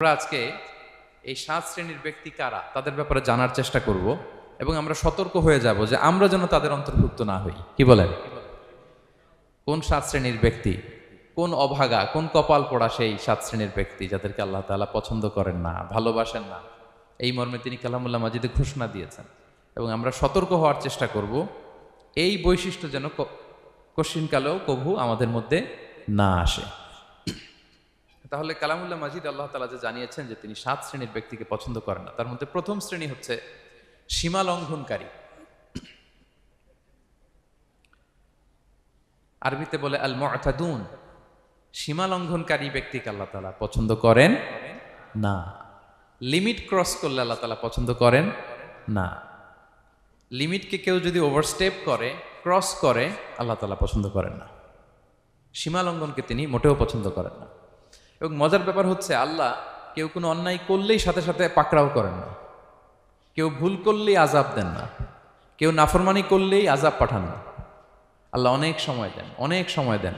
আমরা আজকে এই সাত শ্রেণির ব্যক্তি কারা, তাদের ব্যাপারে জানার চেষ্টা করব এবং আমরা সতর্ক হয়ে যাব যে আমরা যেন তাদের অন্তর্ভুক্ত না হই। কি বলেন? কোন সাত শ্রেণির ব্যক্তি, কোন অভাগা, কোন কপাল পড়া সেই সাত শ্রেণির ব্যক্তি যাদেরকে আল্লাহ তালা পছন্দ করেন না, ভালোবাসেন না? এই মর্মে তিনি কালামুল্লাহ মাজিদে ঘোষণা দিয়েছেন এবং আমরা সতর্ক হওয়ার চেষ্টা করব, এই বৈশিষ্ট্য যেন কশিনকালেও কভু আমাদের মধ্যে না আসে। তাহলে কালামুল্লাহ মাজিদ আল্লাহ তালা যে জানিয়েছেন যে তিনি সাত শ্রেণির ব্যক্তিকে পছন্দ করেন না, তার মধ্যে প্রথম শ্রেণি হচ্ছে সীমা লঙ্ঘনকারী। আরবিতে বলে আল মুআতাদুন সীমা লঙ্ঘনকারী ব্যক্তিকে আল্লাহ তালা পছন্দ করেন না। লিমিট ক্রস করলে আল্লাহ তালা পছন্দ করেন না। লিমিটকে কেউ যদি ওভারস্টেপ করে, ক্রস করে, আল্লাহ তালা পছন্দ করেন না। সীমা লঙ্ঘনকে তিনি মোটেও পছন্দ করেন না। এবং মজার ব্যাপার হচ্ছে আল্লাহ কেউ কোনো অন্যায় করলেই সাথে সাথে পাকড়াও করেন না। কেউ ভুল করলেই আজাব দেন না। কেউ নাফরমানি করলেই আজাব পাঠান না। আল্লাহ অনেক সময় দেন, অনেক সময় দেন।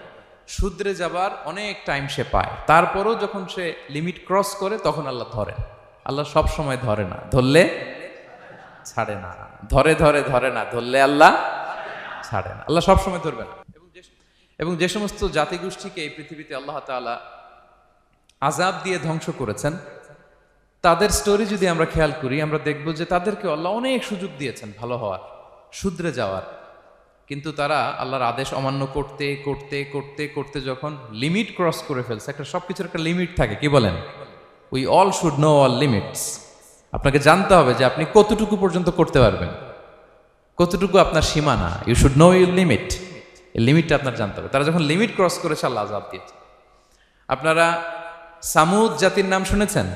শুধরে যাবার অনেক টাইম সে পায়। তারপরও যখন সে লিমিট ক্রস করে, তখন আল্লাহ ধরেন। আল্লাহ সব সময় ধরে না। ধরলে ছাড়ে না। ধরে ধরে ধরে না। ধরলে আল্লাহ ছাড়ে না। আল্লাহ সব সময় ধরবে না। এবং যে সমস্ত জাতিগোষ্ঠীকে এই পৃথিবীতে আল্লাহ তাআলা আজাব দিয়ে ধ্বংস করেছেন। তাদের স্টোরি যদি আমরা খেয়াল করি, আমরা দেখব যে তাদেরকে আল্লাহ অনেক সুযোগ দিয়েছেন ভালো হওয়ার, শুধরে যাওয়ার। কিন্তু তারা আল্লাহর আদেশ অমান্য করতে করতে করতে করতে যখন লিমিট ক্রস করে ফেলছে, একটা সব কিছুর একটা লিমিট থাকে, কি বলেন? We all should know all limits আপনাকে জানতে হবে যে আপনি কতটুকু পর্যন্ত করতে পারবেন। কতটুকু আপনার সীমানা? You should know your limit লিমিটটা আপনার জানতে হবে। তারা যখন লিমিট ক্রস করেছে, আল্লাহ আজাব দিয়েছে। আপনারা সামুদ জাতির নাম শুনেছেন?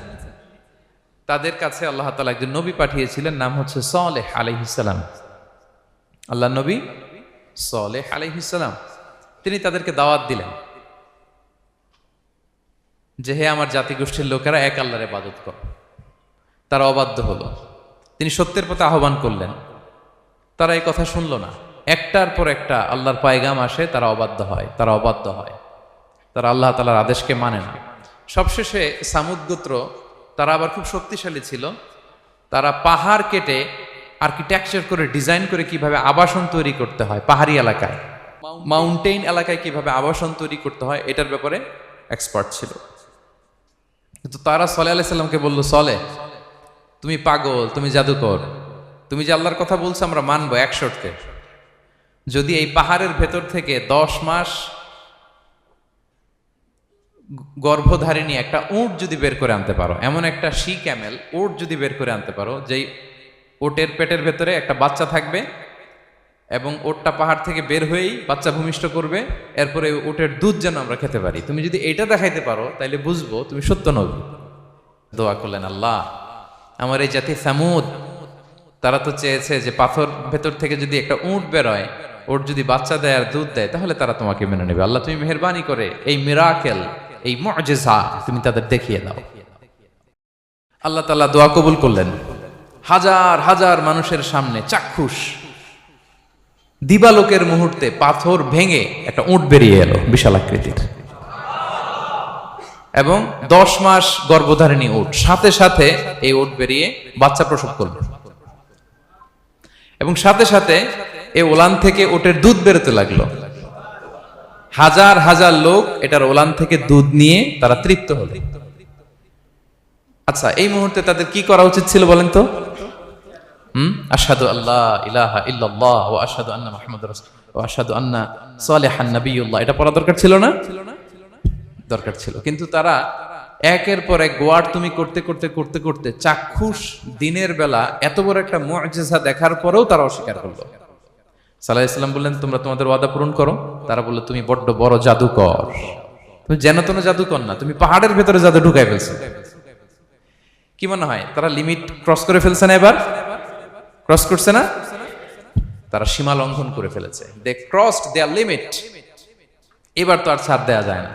তাদের কাছে আল্লাহ তালা একজন নবী পাঠিয়েছিলেন, নাম হচ্ছে সলেহ আলহিসাল্লাম আল্লাহ নবী সলেহ আলহিসাল্লাম তিনি তাদেরকে দাওয়াত দিলেন যে, হে আমার জাতিগোষ্ঠীর লোকেরা, এক আল্লাহর ইবাদত কর। তারা অবাধ্য হলো। তিনি সত্যের পথে আহ্বান করলেন। তারা এই কথা শুনল না। একটার পর একটা আল্লাহর পায়গাম আসে, তারা অবাধ্য হয়, তারা অবাধ্য হয়। তারা আল্লাহ তালার আদেশকে মানে না। সবশেষে সামুদ গোত্র, তারা আবার খুব শক্তিশালী ছিল। তারা পাহাড় কেটে আর্কিটেকচার করে ডিজাইন করে কীভাবে আবাসন তৈরি করতে হয় পাহাড়ি এলাকায়। মাউন্টেন এলাকায় কীভাবে আবাসন তৈরি করতে হয়, এটার ব্যাপারে এক্সপার্ট ছিল। কিন্তু তারা সলে আলাই সাল্লামকে বলল, সলে, তুমি পাগল, তুমি জাদুকর। তুমি যে আল্লাহর কথা বলছো, আমরা মানবো এক শর্তে। যদি এই পাহাড়ের ভেতর থেকে দশ মাস গর্ভধারিণী একটা উট যদি বের করে আনতে পারো, এমন একটা শি ক্যামেল উট যদি বের করে আনতে পারো, যেই ওটের পেটের ভেতরে একটা বাচ্চা থাকবে এবং ওটটা পাহাড় থেকে বের হয়েই বাচ্চা ভূমিষ্ঠ করবে, এরপরে ওটের দুধ যেন আমরা খেতে পারি। তুমি যদি এটা দেখাইতে পারো, তাইলে বুঝব তুমি সত্য নবী দোয়া করলেন আল্লাহ। আমার এই জাতি সামুদ, তারা তো চেয়েছে যে পাথর ভেতর থেকে যদি একটা উঁট বেরোয় ওর যদি বাচ্চা দেয় আর দুধ দেয়, তাহলে তারা তোমাকে মেনে নেবে। আল্লাহ, তুমি মেহরবানি করে এই মিরাকেল এই মজেজা তুমি তাদের দেখিয়ে দাও। আল্লাহ তাল্লাহ দোয়া কবুল করলেন। হাজার হাজার মানুষের সামনে চাক্ষুষ। দিবালোকের মুহূর্তে পাথর ভেঙে একটা উট বেরিয়ে এলো বিশাল আকৃতির। এবং দশ মাস গর্ভধারিণী উট, সাথে সাথে এই উট বেরিয়ে বাচ্চা প্রসব করল। এবং সাথে সাথে এই ওলান থেকে ওটের দুধ বেরোতে লাগল। হাজার হাজার লোক এটার ওলান থেকে দুধ নিয়ে তারা তৃপ্ত হলো। আচ্ছা এই মুহূর্তে তাদের কি করা উচিত ছিল বলেন তো? হুম? আশহাদু আল্লাহ আন্না সালিহান নাবিয়্যুল্লাহ। এটা পড়া দরকার ছিল না? দরকার ছিল। কিন্তু তারা একের পর এক গোয়ার তুমি করতে করতে করতে করতে চাক্ষুষ দিনের বেলা এত বড় একটা মুআজিজা দেখার পরেও তারা অস্বীকার করল। সাল্লাহ ইসলাম বললেন, তোমরা তোমাদের ওয়াদা পূরণ করো। তারা বলল, তুমি বড্ড বড় জাদুকর। তুমি যেন তেন জাদুকর না, তুমি পাহাড়ের ভেতরে জাদু ঢুকাই ফেলছো। কি মনে হয়? তারা লিমিট ক্রস করে ফেলছে না এবার? ক্রস করছে না? তারা সীমা লঙ্ঘন করে ফেলেছে। দে ক্রসড দেয়ার লিমিট এবার তো আর ছাড় দেওয়া যায় না।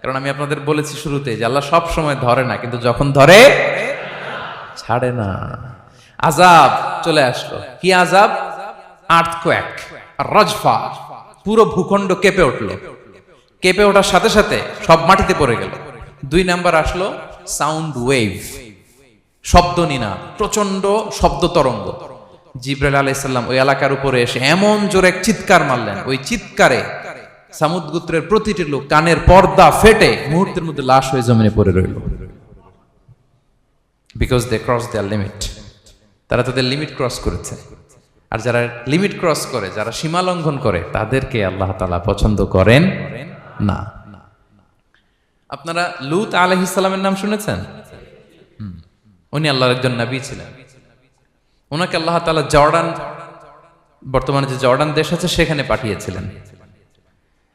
কারণ আমি আপনাদের বলেছি শুরুতে যে আল্লাহ সব সময় ধরে না, কিন্তু যখন ধরে, ছাড়ে না। আজাব চলে আসলো। কি আজাব আর্থকোয়াক রজফা, পুরো ভূখণ্ড কেঁপে উঠল। কেঁপে ওঠার সাথে সাথে সব মাটিতে পড়ে গেল। দুই নাম্বার আসলো সাউন্ড ওয়েভ শব্দ নিনাদ প্রচণ্ড শব্দ তরঙ্গ। জিব্রাইল আলাইসাল্লাম ওই এলাকার উপরে এসে এমন জোরে এক চিৎকার মারলেন। ওই চিৎকারে সামুদ গোত্রের প্রতিটি লোক কানের পর্দা ফেটে মুহূর্তের মধ্যে লাশ হয়ে জমিনে পড়ে রইল। Because they cross their limit তারা তাদের লিমিট ক্রস করেছে। আর যারা লিমিট ক্রস করে, যারা সীমা লঙ্ঘন করে, তাদেরকে আল্লাহ তালা পছন্দ করেন না। আপনারা লুত আলহিসাল্লামের নাম শুনেছেন। উনি আল্লাহর একজন নবী ছিলেন। ওনাকে আল্লাহ তালা জর্ডান, বর্তমানে যে জর্ডান দেশ আছে, সেখানে পাঠিয়েছিলেন।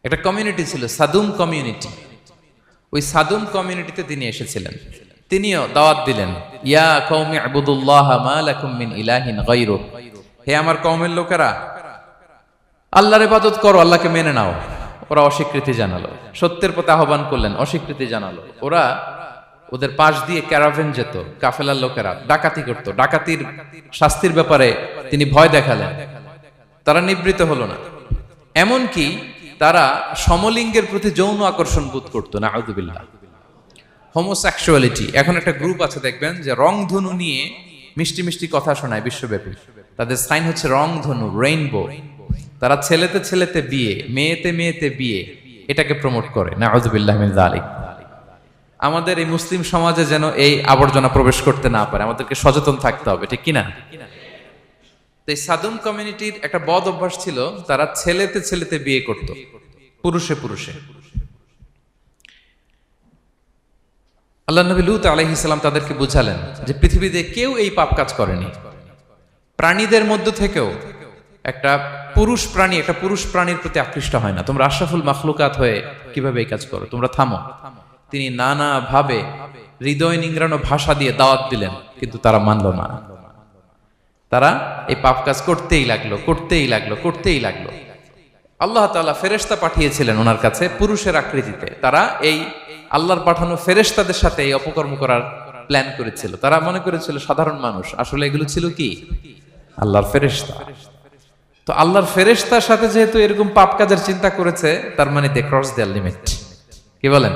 একটা কমিউনিটি ছিল, সাদুম কমিউনিটি ওই সাদুম কমিউনিটিতে তিনি এসেছিলেন। তিনিও দাওয়াত দিলেন, ইয়া কৌমি আবুদুল্লাহ মা লাকুম মিন ইলাহিন গায়রু হে আমার কওমের লোকেরা, আল্লাহর ইবাদত করো, আল্লাহকে মেনে নাও। ওরা অস্বীকৃতি জানালো, সত্যের পথে আহ্বান করলেন, অস্বীকৃতি জানালো। ওরা ওদের পাশ দিয়ে ক্যারাভেন যেত, কাফেলার লোকেরা, ডাকাতি করত। ডাকাতির শাস্তির ব্যাপারে তিনি ভয় দেখালেন। তারা নিবৃত হলো না। এমনকি তারা সমলিঙ্গের প্রতি যৌন আকর্ষণ বোধ করতো না আউদুবিল্লাহ হোমোসেক্সুয়ালিটি এখন একটা গ্রুপ আছে, দেখবেন, যে রংধনু নিয়ে মিষ্টি মিষ্টি কথা শোনায় বিশ্বব্যাপী। তাদের সাইন হচ্ছে রংধনু রেইনবো তারা ছেলেতে ছেলেতে বিয়ে, মেয়েতে মেয়েতে বিয়ে, এটাকে প্রমোট করে। না আমাদের এই মুসলিম সমাজে যেন এই আবর্জনা প্রবেশ করতে না পারে, আমাদেরকে সচেতন থাকতে হবে, ঠিক কিনা? তো এই সাদুম কমিউনিটির একটা বদ অভ্যাস ছিল, তারা ছেলেতে ছেলেতে বিয়ে করত, পুরুষে পুরুষে। আল্লাহ নবী লুত আলহিসাল্লাম তাদেরকে বুঝালেন যে পৃথিবীতে কেউ এই পাপ কাজ করেনি। প্রাণীদের মধ্য থেকেও একটা পুরুষ প্রাণী, একটা পুরুষ প্রাণীর প্রতি আকৃষ্ট হয় না। তোমরা আশরাফুল মাখলুকাত হয়ে কীভাবে এই কাজ করো? তোমরা থামো। তিনি নানা ভাবে হৃদয় নিংড়ানো ভাষা দিয়ে দাওয়াত দিলেন, কিন্তু তারা মানল না। তারা এই পাপ কাজ করতেই লাগল করতেই লাগল করতেই লাগল। আল্লাহ তাআলা ফেরেশতা পাঠিয়েছিলেন ওনার কাছে পুরুষের আকৃতিতে। তারা এই আল্লাহর পাঠানো ফেরেশতাদের সাথে এই অপকর্ম করার প্ল্যান করেছিল। তারা মনে করেছিল, সাধারণ মানুষ। আসলে এগুলো ছিল কি? আল্লাহর ফেরেশতা। তো আল্লাহর ফেরেশতার সাথে যেহেতু এরকম পাপ কাজের চিন্তা করেছে, তার মানে দে ক্রস দেয়ার লিমিট কি বলেন?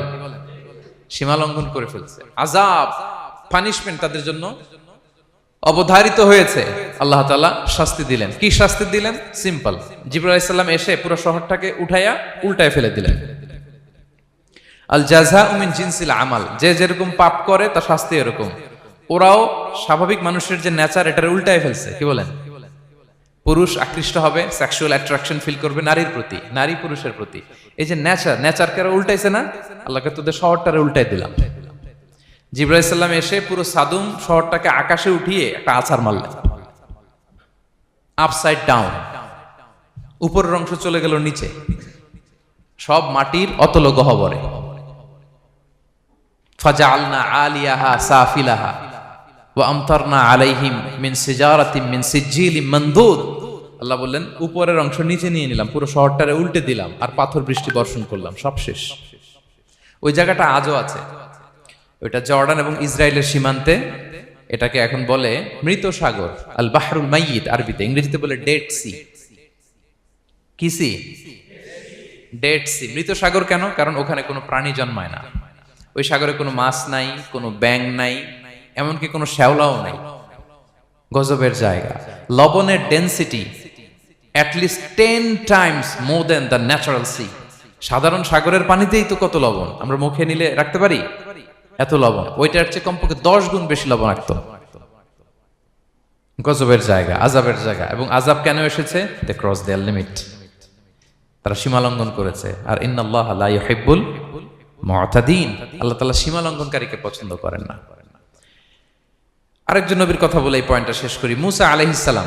সীমা লঙ্ঘন করে ফেলছে। আজাব পানিশমেন্ট তাদের জন্য অবধারিত হয়েছে। আল্লাহ তাআলা শাস্তি দিলেন। কি শাস্তি দিলেন? সিম্পল জিবরাইল ইসলাম এসে পুরো শহরটাকে উঠাইয়া উল্টায় ফেলে দিলেন। আল জাজা উমিন জিনসিল আমাল। যে যেরকম পাপ করে, তার শাস্তি এরকম। ওরাও স্বাভাবিক মানুষের যে নেচার এটার উল্টায় ফেলছে। কি বলেন? পুরুষ আকৃষ্ট হবে সেক্সুয়াল অ্যাট্রাকশন ফিল করবে নারীর প্রতি, নারী পুরুষের প্রতি। এই যে নেচার নেচারকে ওরা উল্টাইছে না? আল্লাহকে তোদের শহরটারে উল্টাই দিলাম। জিব্রাইল সাল্লাম এসে পুরো সাদুম শহরটাকে আকাশে উঠিয়ে একটা আছাড় মারলেন। আপসাইড ডাউন উপরের অংশ চলে গেল নিচে। সব মাটির অতল গহবরে ফাজালনা আলিয়াহা সাফিলাহা। আমতারনা আলাইহিম মিন সিজারাতিম আল্লাহ বললেন, উপরের অংশ নিচে নিয়ে নিলাম, পুরো শহরটারে উল্টে দিলাম আর পাথর বৃষ্টি বর্ষণ করলাম, সব শেষ। ওই জায়গাটা আজও আছে। ওইটা জর্ডান এবং ইসরায়েলের সীমান্তে, এটাকে এখন বলে মৃত সাগর, আল বাহরুল মাইয়িত আরবিতে, ইংরেজিতে বলে ডেড সি। কি সি? Dead Sea. মৃত সাগর কেন? কারণ ওখানে কোনো প্রাণী জন্মায় না। ওই সাগরে কোনো মাছ নাই, কোনো ব্যাং নাই এমনকি কোনো শ্যাওলাও নাই। গজবের জায়গা। লবণের density at least ten times more than the natural sea সাধারণ সাগরের পানিতেই তো কত লবণ? আমরা মুখে নিলে রাখতে পারি? এত লবণ। ওইটার চেয়ে কমপক্ষে দশ গুণ বেশি লবণাক্ত। গজবের জায়গা আজাবের জায়গা। এবং আজাব কেন এসেছে? দে ক্রস দেয়ার লিমিট তারা সীমা লঙ্ঘন করেছে। আর ইন্নাল্লাহ লা ইউহিব্বুল মুতাদিন। আল্লাহ তালা সীমা লঙ্ঘনকারীকে পছন্দ করেন না। আরেকজন নবীর কথা বলে এই পয়েন্টটা শেষ করি। মুসা আলাইহিস সালাম।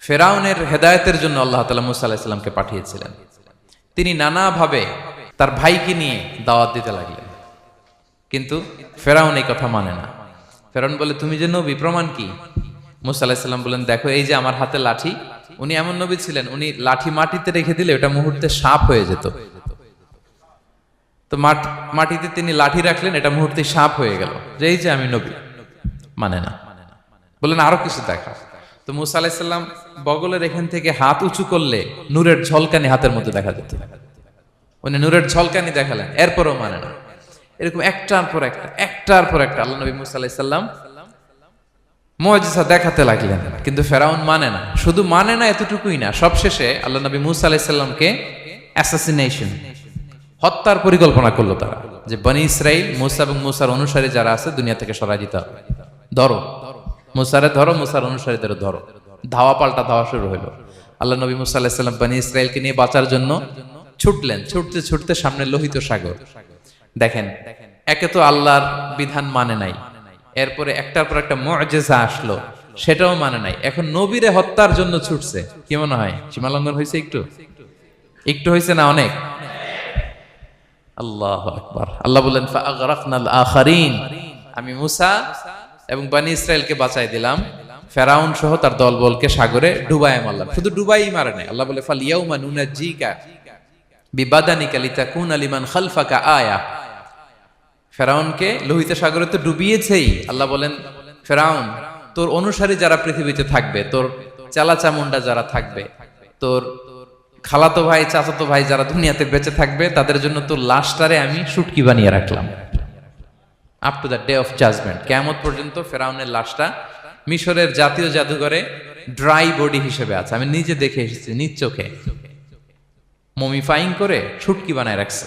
ফেরাউনের হেদায়েতের জন্য আল্লাহ তাআলা মুসা আলাইহিস সালামকে পাঠিয়েছিলেন। তিনি নানাভাবে তার ভাইকে নিয়ে দাওয়াত দিতে লাগলেন। কিন্তু ফেরাউন এই কথা মানে না। ফেরাউন বলে, তুমি যে নবী, প্রমাণ কি? মুসা আলাহিসাল্লাম বলেন, দেখো, এই যে আমার হাতে লাঠি, উনি এমন নবী ছিলেন, উনি লাঠি মাটিতে রেখে দিলে ওটা মুহূর্তে সাপ হয়ে যেত। তো মাট- মাটিতে তিনি লাঠি রাখলেন, এটা মুহূর্তে সাপ হয়ে গেল। যে এই যে আমি নবী। মানে না। বললেন, আরও কিছু দেখা তো মুসা আলাহিসাল্লাম বগলের এখান থেকে হাত উঁচু করলে নূরের ঝলকানি হাতের মধ্যে দেখা যেত উনি নূরের ঝলকানি দেখালেন, এরপরও মানে না। এরকম একটার পর একটা, একটার পর একটা আল্লাহ নবী মুসা আলাইসাল্লাম মজিসা দেখাতে লাগলেন। কিন্তু ফেরাউন মানে না। শুধু মানে না, এতটুকুই না। সবশেষে আল্লাহ নবী মুসা আলাইসাল্লামকে অ্যাসাসিনেশন হত্যার পরিকল্পনা করল তারা। যে বনি ইসরাইল মুসা এবং মুসার অনুসারী যারা আছে, দুনিয়া থেকে সরাই দিতে হবে। ধরো, মুসারে ধরো, মুসার অনুসারীদের ধরো। ধাওয়া পাল্টা ধাওয়া শুরু হলো আল্লাহ নবী মুসা আলাহিসাল্লাম ইসরায়েলকে নিয়ে বাঁচার জন্য ছুটলেন। ছুটতে ছুটতে সামনে লোহিত সাগর। দেখেন, একে তো আল্লাহর বিধান মানে নাই। এরপরে একটার পর একটা মজেজা আসলো। সেটাও মানে নাই। এখন নবীরে হত্যার জন্য ছুটছে। কি মনে হয়? সীমালঙ্ঘন হয়েছে একটু? একটু হয়েছে না অনেক? আল্লাহ আকবার। আল্লাহ বললেন আমি মুসা এবং বানি ইসরায়েলকে বাঁচাই দিলাম। ফেরাউন সহ তার দলবলকে সাগরে ডুবাই মারলাম। শুধু ডুবাই মারে নাই, আল্লাহ বলে ফাল ইয়াউমা নুনাজ্জিকা বিবাদানিকা লিতাকুন আলিমান খালফাকা আয়া। ফেরাউনকে লোহিত সাগরে তো ডুবিয়েছেই। আল্লাহ বলেন, ফেরাউন, তোর অনুসারী যারা পৃথিবীতে থাকবে, তোর চালা চামুন্ডা যারা থাকবে, তোর খালাতো ভাই, চাচাতো ভাই যারা দুনিয়াতে বেঁচে থাকবে, তাদের জন্য তোর লাশটারে আমি সুটকি বানিয়ে রাখলাম। Up to the day of judgement কেমন পর্যন্ত ফেরাউনের লাশটা মিশরের জাতীয় জাদুঘরে ড্রাই বডি হিসেবে আছে। আমি নিজে দেখে এসেছি, নিজ চোখে। মমিফাইং করে ছুটকি বানায় রাখছে।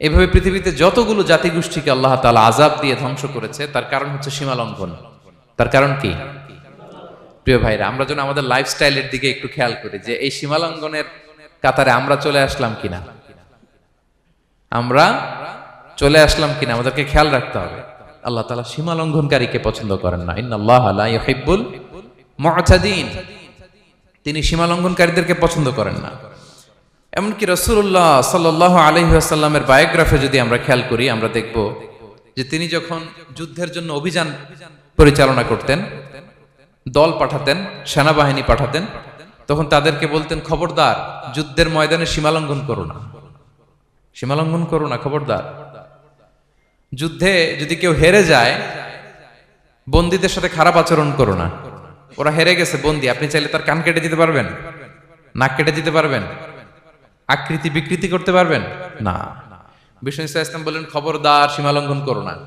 এভাবে পৃথিবীতে যতগুলো জাতিগোষ্ঠীকে আল্লাহ তাআলা আজাব দিয়ে ধ্বংস করেছে, তার কারণ হচ্ছে সীমা লঙ্ঘন তার কারণ কি? প্রিয় ভাইরা, আমরা যেন আমাদের লাইফস্টাইলের দিকে একটু খেয়াল করি যে এই সীমা লঙ্ঘনের কাতারে আমরা চলে আসলাম কিনা। আমরা চলে আসলাম কিনা, আমাদেরকে খেয়াল রাখতে হবে। আল্লাহ তালা সীমা লঙ্ঘনকারীকে পছন্দ করেন না। ইন্নাল্লাহ লা ইউহিব্বুল মুআতাদিন তিনি সীমা লঙ্ঘনকারীদেরকে পছন্দ করেন না। এমনকি রসুল্লাহ সাল আলহিহাসাল্লামের বায়োগ্রাফে যদি আমরা খেয়াল করি, আমরা দেখব যে তিনি যখন যুদ্ধের জন্য অভিযান পরিচালনা করতেন, দল পাঠাতেন, সেনাবাহিনী পাঠাতেন, তখন তাদেরকে বলতেন, খবরদার, যুদ্ধের ময়দানে সীমালঙ্ঘন করো না। সীমালঙ্ঘন করো না, খবরদার। যুদ্ধে যদি কেউ হেরে যায়, বন্দীদের সাথে খারাপ আচরণ করো না। ওরা হেরে গেছে, বন্দি। আপনি চাইলে তার কান কেটে দিতে পারবেন, নাক কেটে দিতে পারবেন, আকৃতি বিকৃতি করতে পারবেন? না। বিষ্ণু ইসা ইসলাম বললেন, খবরদার সীমালঙ্ঘন করো না।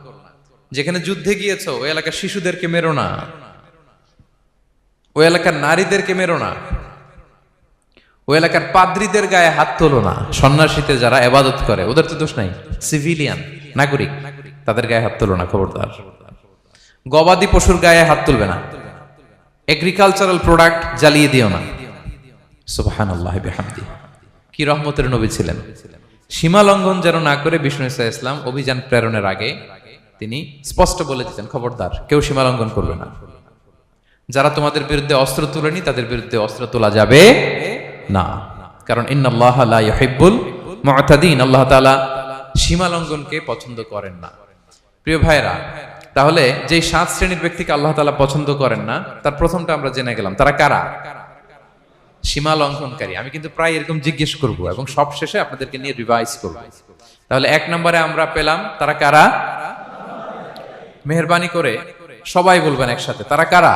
যেখানে যুদ্ধে গিয়েছো, ওই এলাকার শিশুদেরকে মেরো না। ওই এলাকার নারীদেরকে মেরো না। ওই এলাকার পাদ্রীদের গায়ে হাত তোলো না। সন্ন্যাসীতে যারা এবাদত করে, ওদের তো দোষ নাই। সিভিলিয়ান, নাগরিক। তাদের গায়ে হাত তোলো না, খবরদার। গবাদি পশুর গায়ে হাত তুলবে না। এগ্রিকালচারাল প্রোডাক্ট জ্বালিয়ে দিও না। সুবাহান কি রহমতের নবী ছিলেন। সীমা লঙ্ঘন যেন না করে বিষ্ণু ইসা ইসলাম অভিযান প্রেরণের আগে তিনি স্পষ্ট বলে দিতেন, খবরদার, কেউ সীমা লঙ্ঘন করবে না। যারা তোমাদের বিরুদ্ধে অস্ত্র তুলেনি, তাদের বিরুদ্ধে অস্ত্র তোলা যাবে না। কারণ ইন্নাল্লাহ লা ইউহিব্বুল মুআতাদিন আল্লাহ তাআলা সীমা লঙ্ঘনকে পছন্দ করেন না। প্রিয় ভাইরা তাহলে যে সাত শ্রেণির ব্যক্তিকে আল্লাহ তালা পছন্দ করেন না, তার প্রথমটা আমরা জেনে গেলাম। তারা কারা? সীমা লঙ্ঘনকারী। আমি কিন্তু প্রায় এরকম জিজ্ঞেস করব এবং সব শেষে আপনাদেরকে নিয়ে রিভাইজ করব। তাহলে এক নম্বরে আমরা পেলাম, তারা কারা? মেহরবানি করে সবাই বলবেন একসাথে। তারা কারা?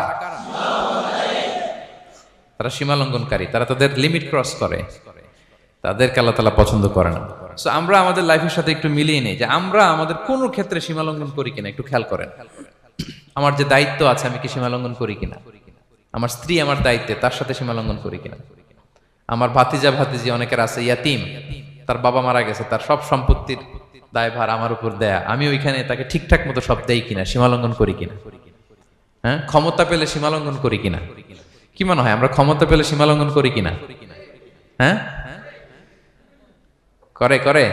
তারা সীমা লঙ্ঘনকারী। তারা তাদের লিমিট ক্রস করে। তাদেরকে আল্লাহ তালা পছন্দ করে না সো আমরা আমাদের লাইফের সাথে একটু মিলিয়ে নেই যে আমরা আমাদের কোনো ক্ষেত্রে সীমা লঙ্ঘন করি কিনা, একটু খেয়াল করেন। আমার যে দায়িত্ব আছে, আমি কি সীমা লঙ্ঘন করি কিনা? আমার স্ত্রী আমার দায়িত্বে, তার সাথে সীমা লঙ্ঘন করি কিনা? আমার ভাতিজা, ভাতিজি অনেকের আছে, ইয়াতিম, তার বাবা মারা গেছে, তার সব সম্পত্তির দায়ভার আমার উপর দেয়া। আমি ওইখানে তাকে ঠিকঠাক মতো সব দেই কিনা, সীমালঙ্ঘন করি কিনা? হ্যাঁ? ক্ষমতা পেলে সীমালঙ্ঘন করি কিনা? কি মনে হয়, আমরা ক্ষমতা পেলে সীমালঙ্ঘন করি কিনা? হ্যাঁ? করে করে।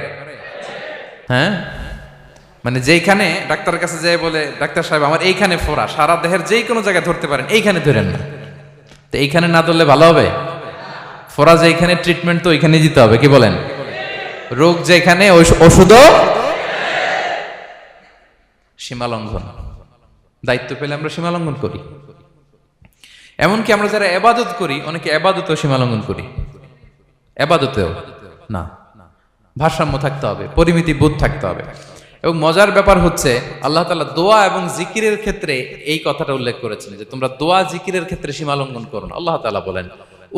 হ্যাঁ? মানে যেইখানে ডাক্তারের কাছে যাই বলে, ডাক্তার সাহেব, আমার এইখানে ফোড়া, সারা দেহের যেই কোনো জায়গায় ধরতে পারেন, এইখানে ধরেন না। তো এইখানে না ধরলে ভালো হবে? ফোড়া যেখানে ট্রিটমেন্ট তো ওইখানে দিতে হবে, কি বলেন? রোগ যেখানে ওষুধও সীমালঙ্ঘন। দায়িত্ব পেলে আমরা সীমালঙ্ঘন করি। এমনকি আমরা যারা এবাদত করি, অনেকে এবাদতেও সীমালঙ্ঘন করি। এবাদতেও না। ভারসাম্য থাকতে হবে, পরিমিতি বোধ থাকতে হবে। এবং মজার ব্যাপার হচ্ছে, আল্লাহ তালা দোয়া এবং জিকিরের ক্ষেত্রে এই কথাটা উল্লেখ করেছেন যে, তোমরা দোয়া জিকিরের ক্ষেত্রে সীমালঙ্ঘন করো না। আল্লাহ তালা বলেন,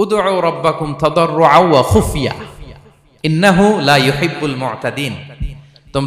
উদউ রব্বাকুম তাদাররুআ ওয়া খুফিয়া। ইন্নাহু লা ইউহিব্বুল মুতাদিন।